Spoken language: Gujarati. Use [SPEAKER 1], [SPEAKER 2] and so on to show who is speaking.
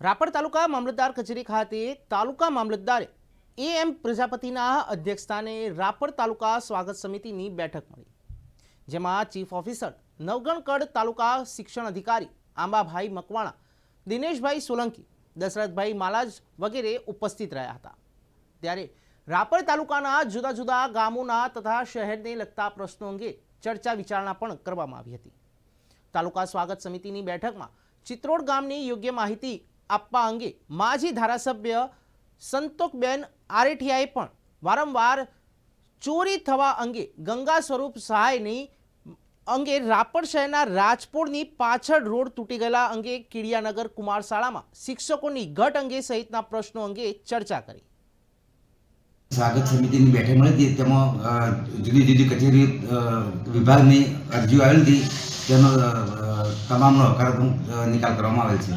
[SPEAKER 1] રાપર તાલુકા મામલતદાર કચેરી ખાતે તાલુકા મામલતદારે એ એમ પ્રજાપતિના અધ્યક્ષસ્થાને રાપર તાલુકા સ્વાગત સમિતિની બેઠક મળી, જેમાં ચીફ ઓફિસર નવગણકડ તાલુકા શિક્ષણ અધિકારી આંબાભાઈ મકવાણા, દિનેશભાઈ સોલંકી, દશરથભાઈ માલાજ વગેરે ઉપસ્થિત રહ્યા હતા. ત્યારે રાપર તાલુકાના જુદા જુદા ગામોના તથા શહેરને લગતા પ્રશ્નો અંગે ચર્ચા વિચારણા પણ કરવામાં આવી હતી. તાલુકા સ્વાગત સમિતિની બેઠકમાં ચિત્રોડ ગામની યોગ્ય માહિતી આપવા અંગે માજી ધારાસભ્ય સંતોકબેન આરેઠિયાએ પણ વારંવાર ચોરી થવા અંગે ગંગા સ્વરૂપ સહાયની અંગે રાપર શહેરના રાજપોળની પાછળ રોડ તૂટી ગયેલા અંગે કીડિયાનગર કુમાર શિક્ષકોની ઘટ અંગે સહિતના પ્રશ્નો અંગે ચર્ચા કરી.
[SPEAKER 2] સ્વાગત સમિતિની બેઠક મળી હતી. તેમાં જુદી જુદી કચેરી વિભાગની અરજીઓ આવેલી હતી. તેનો તમામનો હકારાત્મક નિકાલ કરવામાં આવેલ છે.